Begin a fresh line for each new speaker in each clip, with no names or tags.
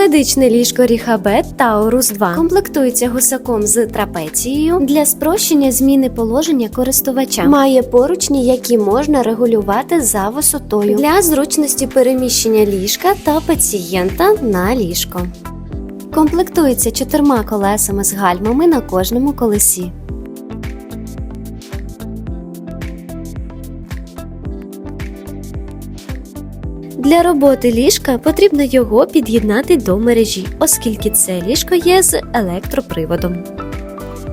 Медичне ліжко Ріхабет Таурус 2 комплектується гусаком з трапецією для спрощення зміни положення користувача. Має поручні, які можна регулювати за висотою для зручності переміщення ліжка та пацієнта на ліжко. Комплектується чотирма колесами з гальмами на кожному колесі. Для роботи ліжка потрібно його під'єднати до мережі, оскільки це ліжко є з електроприводом.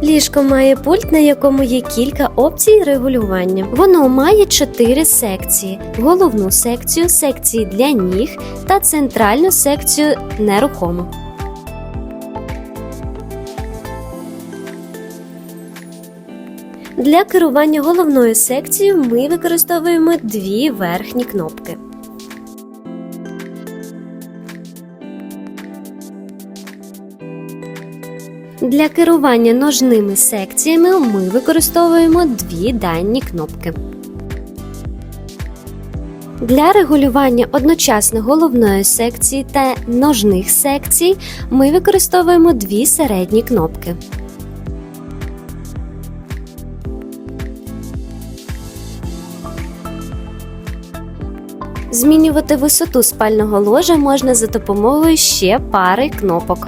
Ліжко має пульт, на якому є кілька опцій регулювання. Воно має чотири секції: головну секцію, секції для ніг та центральну секцію нерухому. Для керування головною секцією ми використовуємо дві верхні кнопки. Для керування ножними секціями ми використовуємо дві дані кнопки. Для регулювання одночасно головної секції та ножних секцій ми використовуємо дві середні кнопки. Змінювати висоту спального ложа можна за допомогою ще пари кнопок.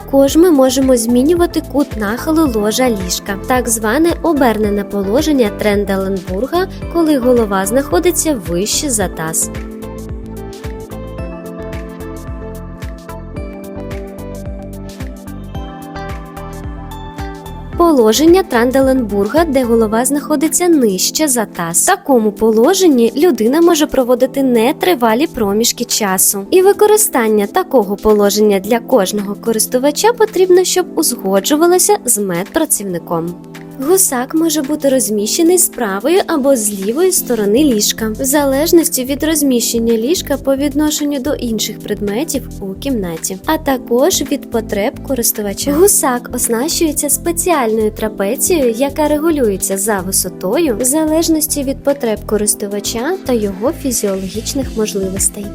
Також ми можемо змінювати кут нахилу ложа ліжка, так зване обернене положення Тренделенбурга, коли голова знаходиться вище за таз. Положення Транделенбурга, де голова знаходиться нижче за таз. В такому положенні людина може проводити нетривалі проміжки часу. І використання такого положення для кожного користувача потрібно, щоб узгоджувалося з медпрацівником. Гусак може бути розміщений з правої або з лівої сторони ліжка, в залежності від розміщення ліжка по відношенню до інших предметів у кімнаті, а також від потреб користувача. Гусак оснащується спеціальною трапецією, яка регулюється за висотою в залежності від потреб користувача та його фізіологічних можливостей.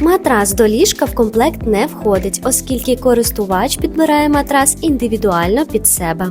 Матрас до ліжка в комплект не входить, оскільки користувач підбирає матрас індивідуально під себе.